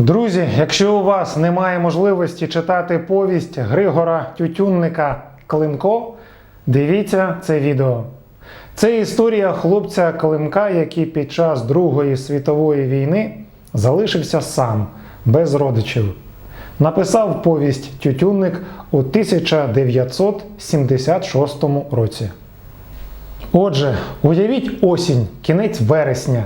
Друзі, якщо у вас немає можливості читати повість Григора Тютюнника Климко, дивіться це відео. Це історія хлопця Климка, який під час Другої світової війни залишився сам, без родичів. Написав повість Тютюнник у 1976 році. Отже, уявіть осінь, кінець вересня.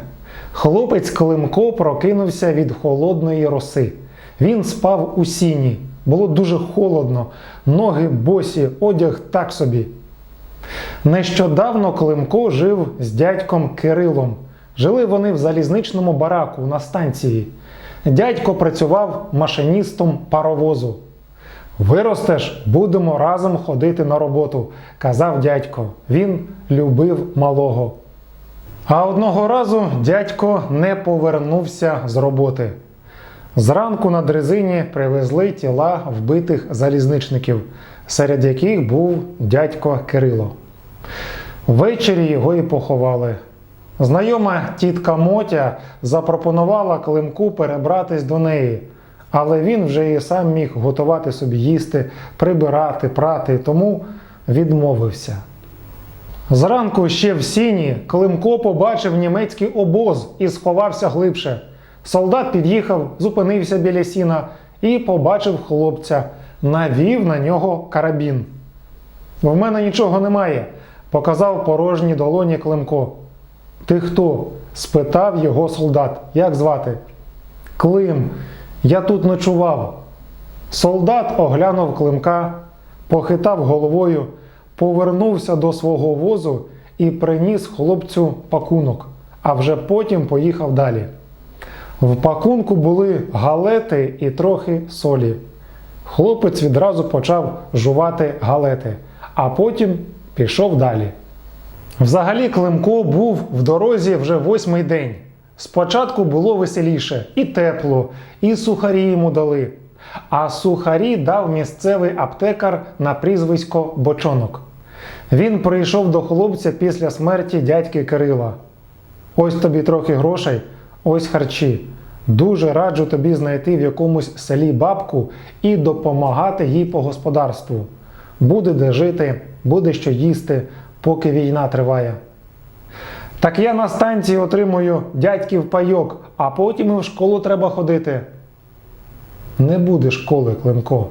Хлопець Климко прокинувся від холодної роси. Він спав у сіні. Було дуже холодно, ноги босі, одяг так собі. Нещодавно Климко жив з дядьком Кирилом. Жили вони в залізничному бараку на станції. Дядько працював машиністом паровозу. Виростеш, будемо разом ходити на роботу, казав дядько. Він любив малого. А одного разу дядько не повернувся з роботи. Зранку на дрезині привезли тіла вбитих залізничників, серед яких був дядько Кирило. Ввечері його і поховали. Знайома тітка Мотя запропонувала Климку перебратись до неї, але він вже і сам міг готувати собі їсти, прибирати, прати, тому відмовився. Зранку ще в сіні Климко побачив німецький обоз і сховався глибше. Солдат під'їхав, зупинився біля сіна і побачив хлопця, навів на нього карабін. В мене нічого немає, показав порожні долоні Климко. Ти хто? спитав його солдат. Як звати? Клим, я тут ночував. Солдат оглянув Климка, похитав головою, повернувся до свого возу і приніс хлопцю пакунок, а вже потім поїхав далі. В пакунку були галети і трохи солі. Хлопець відразу почав жувати галети, а потім пішов далі. Взагалі Климко був в дорозі вже восьмий день. Спочатку було веселіше, і тепло, і сухарі йому дали. А сухарі дав місцевий аптекар на прізвисько Бочонок. Він прийшов до хлопця після смерті дядьки Кирила. Ось тобі трохи грошей, ось харчі. Дуже раджу тобі знайти в якомусь селі бабку і допомагати їй по господарству. Буде де жити, буде що їсти, поки війна триває. Так я на станції отримую дядьків пайок, а потім і в школу треба ходити. Не буде школи, Климко.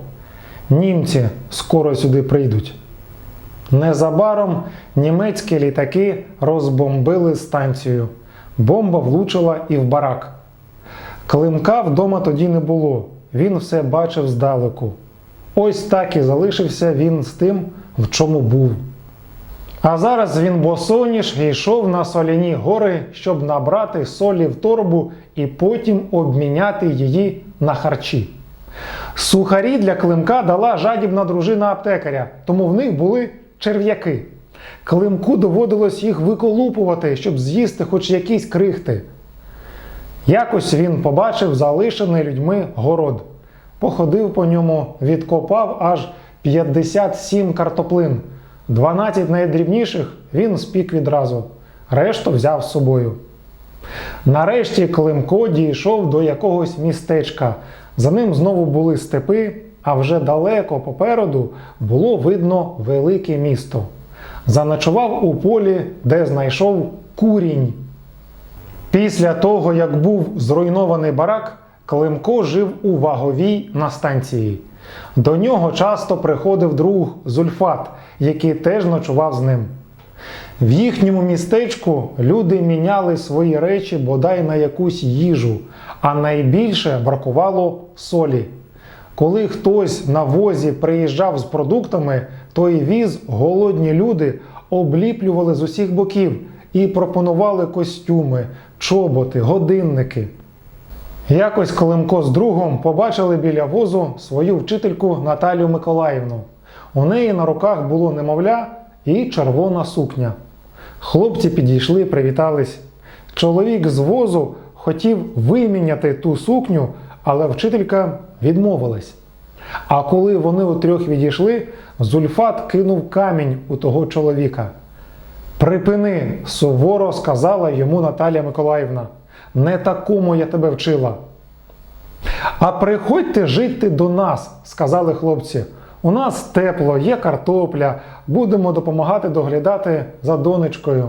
Німці скоро сюди прийдуть. Незабаром німецькі літаки розбомбили станцію. Бомба влучила і в барак. Климка вдома тоді не було. Він все бачив здалеку. Ось так і залишився він з тим, в чому був. А зараз він босоніж йшов на соляні гори, щоб набрати солі в торбу і потім обміняти її на харчі. Сухарі для Климка дала жадібна дружина аптекаря, тому в них були черв'яки. Климку доводилось їх виколупувати, щоб з'їсти хоч якісь крихти. Якось він побачив залишений людьми город. Походив по ньому, відкопав аж 57 картоплин. 12 найдрібніших він спік відразу, решту взяв з собою. Нарешті Климко дійшов до якогось містечка. За ним знову були степи, а вже далеко попереду було видно велике місто. Заночував у полі, де знайшов курінь. Після того, як був зруйнований барак, Климко жив у ваговій на станції. До нього часто приходив друг Зульфат, який теж ночував з ним. В їхньому містечку люди міняли свої речі бодай на якусь їжу, а найбільше бракувало солі. Коли хтось на возі приїжджав з продуктами, той віз голодні люди обліплювали з усіх боків і пропонували костюми, чоботи, годинники. Якось Колимко з другом побачили біля возу свою вчительку Наталію Миколаївну. У неї на руках було немовля і червона сукня. Хлопці підійшли, привітались. Чоловік з возу хотів виміняти ту сукню, але вчителька відмовилась. А коли вони утрьох відійшли, Зульфат кинув камінь у того чоловіка. Припини, суворо сказала йому Наталія Миколаївна. Не такому я тебе вчила. А приходьте жити до нас, сказали хлопці. У нас тепло, є картопля, будемо допомагати доглядати за донечкою.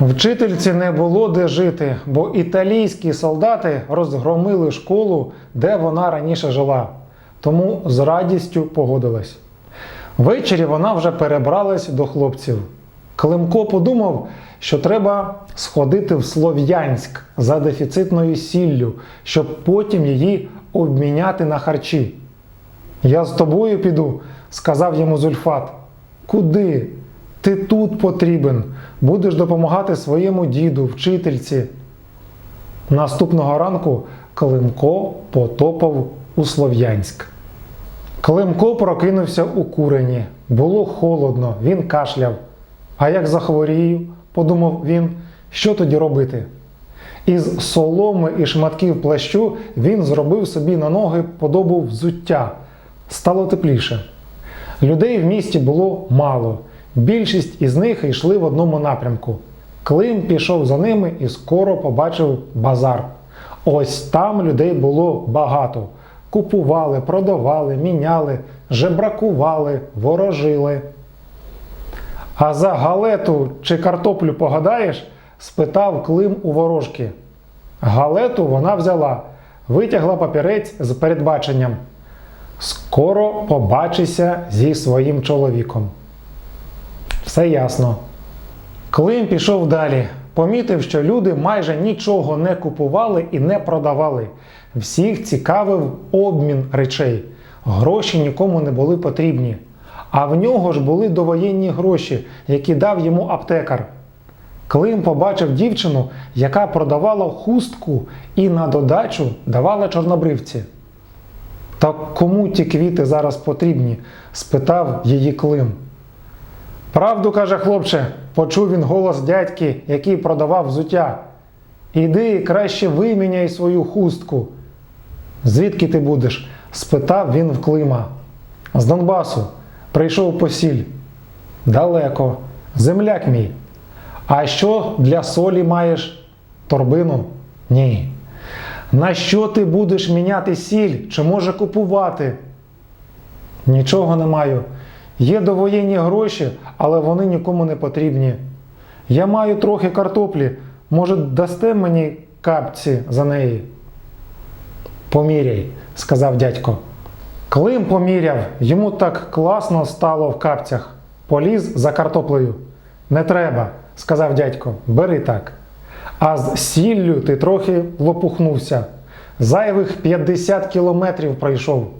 Вчительці не було де жити, бо італійські солдати розгромили школу, де вона раніше жила, тому з радістю погодилась. Ввечері вона вже перебралась до хлопців. Климко подумав, що треба сходити в Слов'янськ за дефіцитною сіллю, щоб потім її обміняти на харчі. Я з тобою піду, сказав йому Зульфат. Куди? Ти тут потрібен, будеш допомагати своєму діду, вчительці. Наступного ранку Климко потопав у Слов'янськ. Климко прокинувся у курені. Було холодно, він кашляв. А як захворію, подумав він, що тоді робити? Із соломи і шматків плащу він зробив собі на ноги подобу взуття. Стало тепліше. Людей в місті було мало. Більшість із них йшли в одному напрямку. Клим пішов за ними і скоро побачив базар. Ось там людей було багато. Купували, продавали, міняли, жебракували, ворожили. А за галету чи картоплю погадаєш? спитав Клим у ворожки. Галету вона взяла, витягла папірець з передбаченням. Скоро побачися зі своїм чоловіком. Все ясно. Клим пішов далі. Помітив, що люди майже нічого не купували і не продавали. Всіх цікавив обмін речей. Гроші нікому не були потрібні. А в нього ж були довоєнні гроші, які дав йому аптекар. Клим побачив дівчину, яка продавала хустку і на додачу давала чорнобривці. Та кому ті квіти зараз потрібні? спитав її Клим. Правду каже хлопче, почув він голос дядьки, який продавав взуття. Іди краще виміняй свою хустку. Звідки ти будеш? спитав він в Клима. З Донбасу. Прийшов посіль. Далеко. Земляк мій. А що для солі маєш? Торбину? Ні. На що ти будеш міняти сіль? Чи може купувати? Нічого не маю. Є довоєнні гроші, але вони нікому не потрібні. Я маю трохи картоплі. Може, дасте мені капці за неї? Поміряй, сказав дядько. Клим поміряв, йому так класно стало в капцях. Поліз за картоплею. Не треба, сказав дядько, бери так. А з сіллю ти трохи лопухнувся. Зайвих 50 кілометрів пройшов.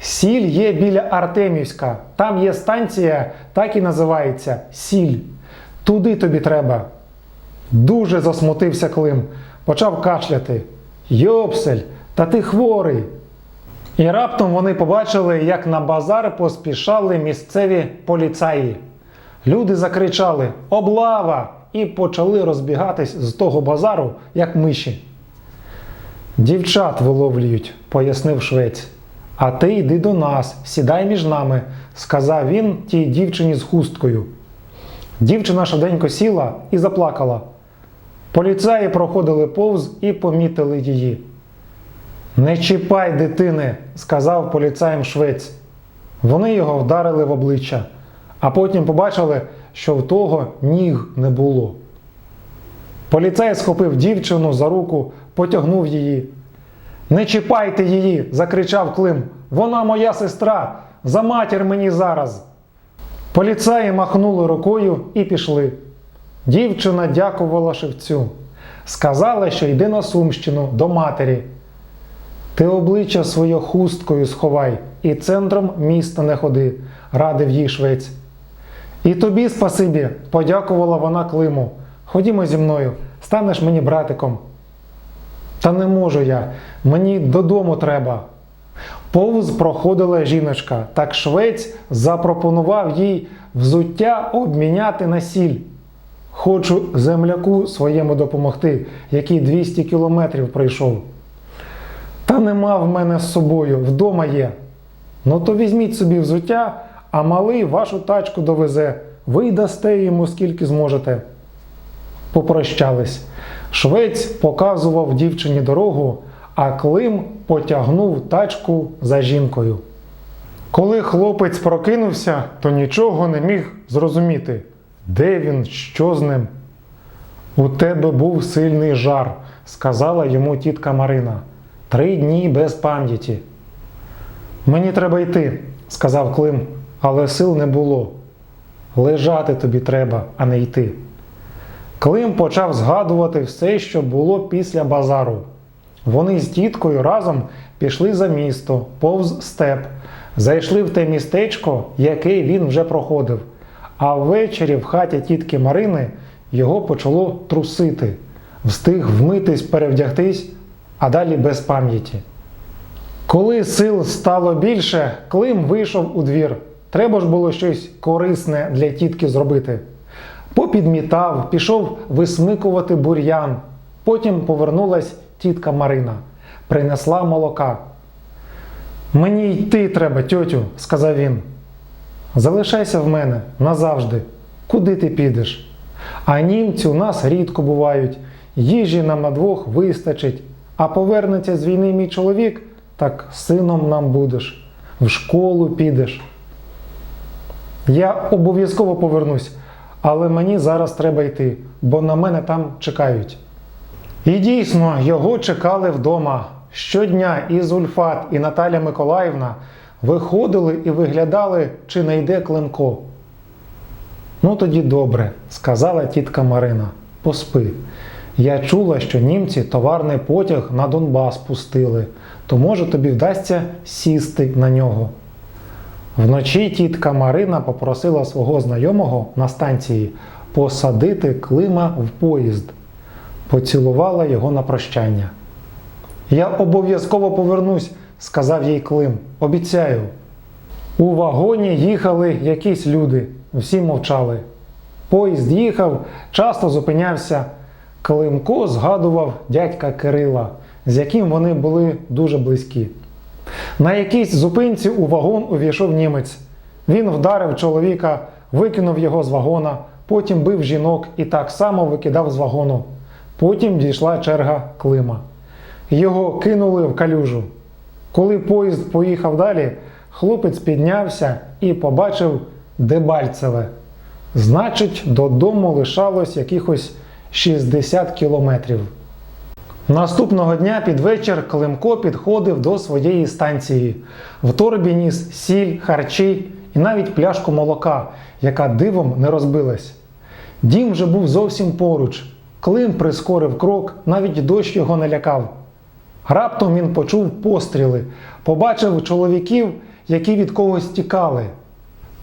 Сіль є біля Артемівська. Там є станція, так і називається Сіль. Туди тобі треба. Дуже засмутився Клим, почав кашляти. Йопсель, та ти хворий. І раптом вони побачили, як на базар поспішали місцеві поліцаї. Люди закричали Облава! І почали розбігатись з того базару, як миші. Дівчат виловлюють, пояснив швець. А ти йди до нас, сідай між нами, сказав він тій дівчині з хусткою. Дівчина швиденько сіла і заплакала. Поліцаї проходили повз і помітили її. Не чіпай дитини, сказав поліцаєм швець. Вони його вдарили в обличчя, а потім побачили, що в того ніг не було. Поліцей схопив дівчину за руку, потягнув її. Не чіпайте її, закричав Клим. Вона моя сестра, за матір мені зараз. Поліцаї махнули рукою і пішли. Дівчина дякувала шевцю. Сказала, що йде на Сумщину до матері. Ти обличчя своє хусткою сховай і центром міста не ходи, радив їй швець. І тобі спасибі, подякувала вона Климу. Ходімо зі мною, станеш мені братиком. Та не можу я, мені додому треба. Повз проходила жіночка, так швець запропонував їй взуття обміняти на сіль. Хочу земляку своєму допомогти, який 200 кілометрів прийшов. Та нема в мене з собою, вдома є. Ну то візьміть собі взуття, а малий вашу тачку довезе. Ви дасте йому скільки зможете. Попрощались. Швець показував дівчині дорогу, а Клим потягнув тачку за жінкою. Коли хлопець прокинувся, то нічого не міг зрозуміти, де він, що з ним. У тебе був сильний жар, сказала йому тітка Марина. Три дні без пам'яті. Мені треба йти, сказав Клим, але сил не було. Лежати тобі треба, а не йти. Клим почав згадувати все, що було після базару. Вони з тіткою разом пішли за місто, повз степ, зайшли в те містечко, яке він вже проходив. А ввечері в хаті тітки Марини його почало трусити, встиг вмитись, перевдягтись, а далі без пам'яті. Коли сил стало більше, Клим вийшов у двір. Треба ж було щось корисне для тітки зробити. Попідмітав, пішов висмикувати бур'ян. Потім повернулась тітка Марина, принесла молока. Мені йти треба, тьотю, сказав він. Залишайся в мене назавжди. Куди ти підеш? А німці у нас рідко бувають, їжі нам на двох вистачить, а повернеться з війни мій чоловік, так сином нам будеш, в школу підеш. Я обов'язково повернусь, але мені зараз треба йти, бо на мене там чекають. І дійсно, його чекали вдома. Щодня і Зульфат, і Наталя Миколаївна виходили і виглядали, чи не йде Климко. Ну тоді добре, сказала тітка Марина. Поспи. Я чула, що німці товарний потяг на Донбас пустили, то може тобі вдасться сісти на нього. Вночі тітка Марина попросила свого знайомого на станції посадити Клима в поїзд, поцілувала його на прощання. Я обов'язково повернусь, сказав їй Клим. Обіцяю. У вагоні їхали якісь люди, всі мовчали. Поїзд їхав, часто зупинявся. Климко згадував дядька Кирила, з яким вони були дуже близькі. На якійсь зупинці у вагон увійшов німець. Він вдарив чоловіка, викинув його з вагона, потім бив жінок і так само викидав з вагону. Потім дійшла черга Клима. Його кинули в калюжу. Коли поїзд поїхав далі, хлопець піднявся і побачив Дебальцеве. Значить, додому лишалось якихось 60 кілометрів. Наступного дня під вечір Климко підходив до своєї станції. В торбі ніс сіль, харчі і навіть пляшку молока, яка дивом не розбилась. Дім вже був зовсім поруч. Клим прискорив крок, навіть дощ його не лякав. Раптом він почув постріли, побачив чоловіків, які від когось тікали.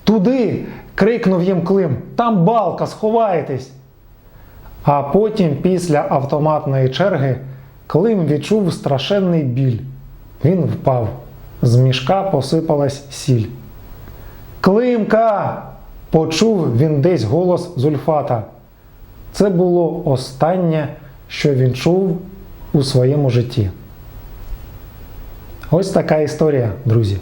Туди. крикнув їм Клим. Там балка, сховайтесь. А потім, після автоматної черги, Клим відчув страшенний біль. Він впав. З мішка посипалась сіль. Климка! почув він десь голос Зульфата. Це було останнє, що він чув у своєму житті. Ось така історія, друзі.